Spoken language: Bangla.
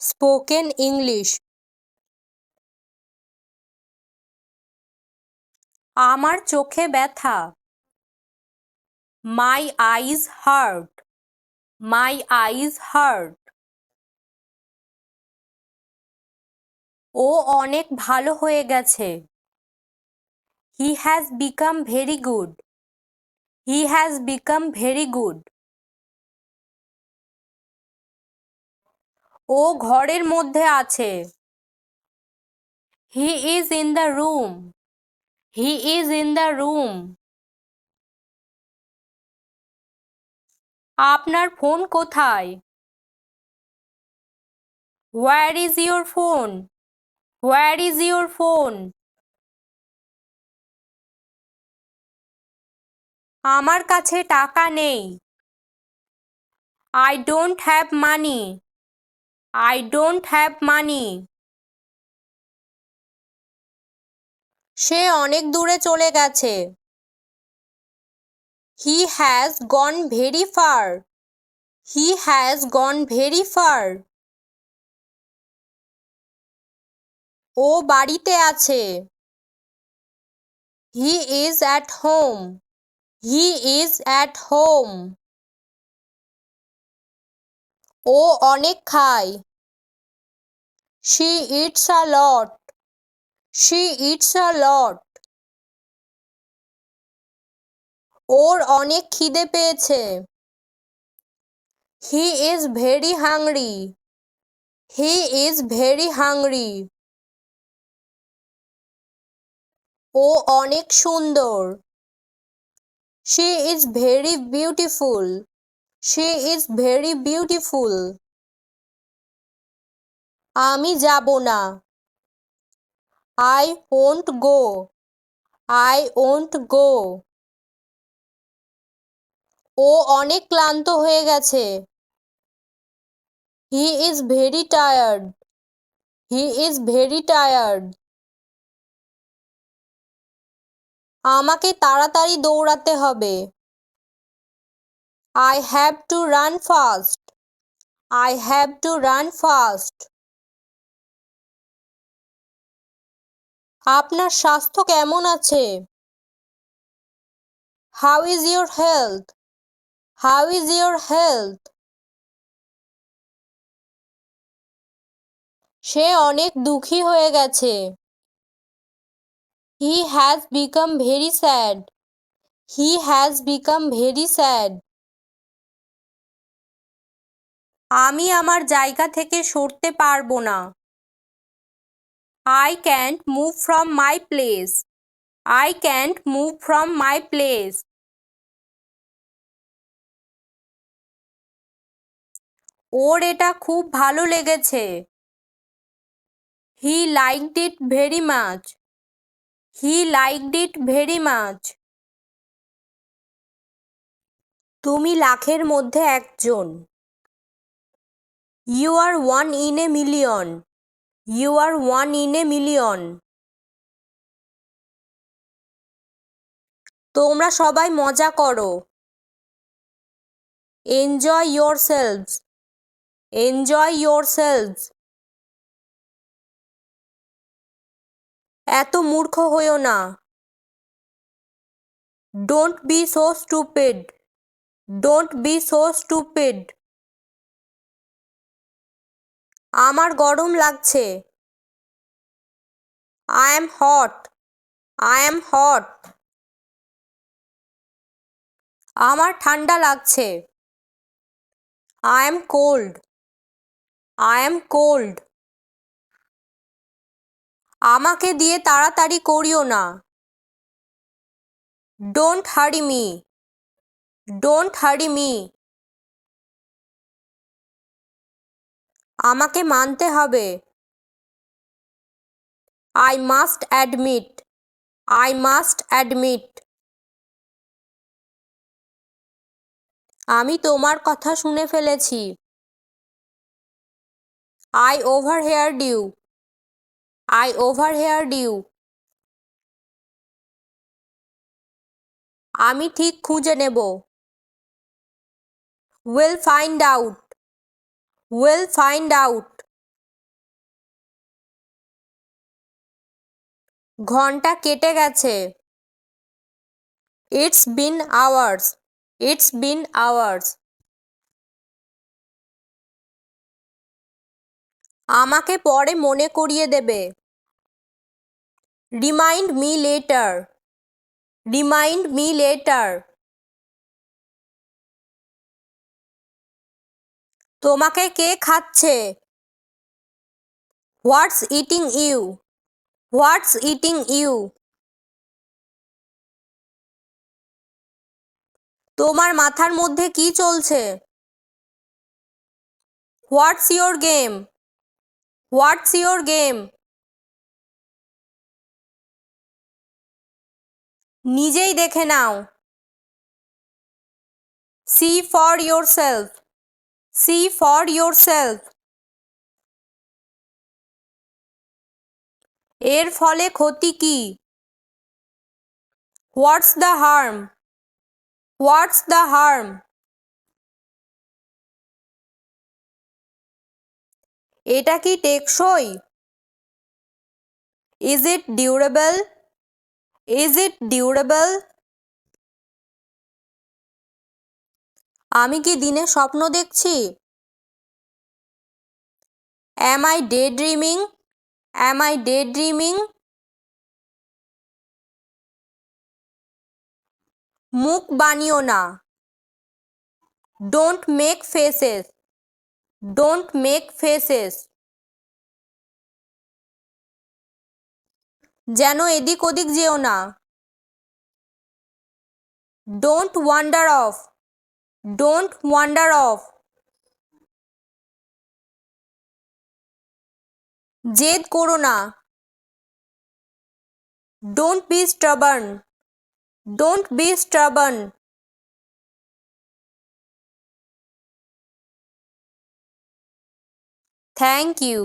Spoken English. আমার চোখে ব্যথা। মাই আইজ হার্ট মাই আইজ হার্ট ও অনেক ভালো হয়ে গেছে। He has become very good he has become very good ও ঘরের মধ্যে আছে। He is in the room he is in the room আপনার ফোন কোথায়? Where is your phone where is your phone আমার কাছে টাকা নেই। I don't have money I don't have money সে অনেক দূরে চলে গেছে। He has gone very far he has gone very far ও বাড়িতে আছে। He is at home he is at home ও অনেক খায়। She eats a lot she eats a lot ওর অনেক খিদে পেয়েছে। He is very hungry he is very hungry ও অনেক সুন্দর। She is very beautiful she is very beautiful আমি যাব না। I won't go I won't go ও অনেক ক্লান্ত হয়ে গেছে। He is very tired he is very tired আমাকে তাড়াতাড়ি দৌড়াতে হবে। I have to run fast I have to run fast আপনার স্বাস্থ্য কেমন আছে? How is your health how is your health সে অনেক দুঃখী হয়ে গেছে। He has become very sad he has become very sad আমি আমার জায়গা থেকে সরতে পারব না। I can't move from my place I can't move from my place ওর এটা খুব ভালো লেগেছে। He liked it very much he liked it very much তুমি লাখের মধ্যে একজন। You are one in a million you are one in a million তোমরা সবাই মজা করো। Enjoy your selves enjoy your selves এত মূর্খ হইও না। Don't be so stupid don't be so stupid আমার গরম লাগছে। I am hot I am hot আমার ঠান্ডা লাগছে। I am cold I am cold আমাকে দিয়ে তাড়াতাড়ি করিও না। ডোন্ট হারি মি ডোন্ট হারি মি আমাকে মানতে হবে। I must admit I must admit আমি তোমার কথা শুনে ফেলেছি। I overheard you I overheard you আমি ঠিক খুঁজে নেব। Will find out will find out ঘণ্টা কেটে গেছে। It's been hours it's been hours আমাকে পরে মনে করিয়ে দেবে। Remind me later remind me later তোমাকে কে খাচ্ছে? What's eating you what's eating you তোমার মাথার মধ্যে কি চলছে? What's your game what's your game নিজেই দেখে নাও। See for yourself see for yourself এর ফলে ক্ষতি কি? What's the harm what's the harm এটা কি টেকসই? Is it durable is it durable আমি কি দিনে স্বপ্ন দেখছি? Am I daydreaming am I daydreaming মুখ বানিও না। Don't make faces don't make faces যেন এদিক ওদিক যেও না। Don't wander off don't wander off জেদ করো না don't be stubborn don't be stubborn thank you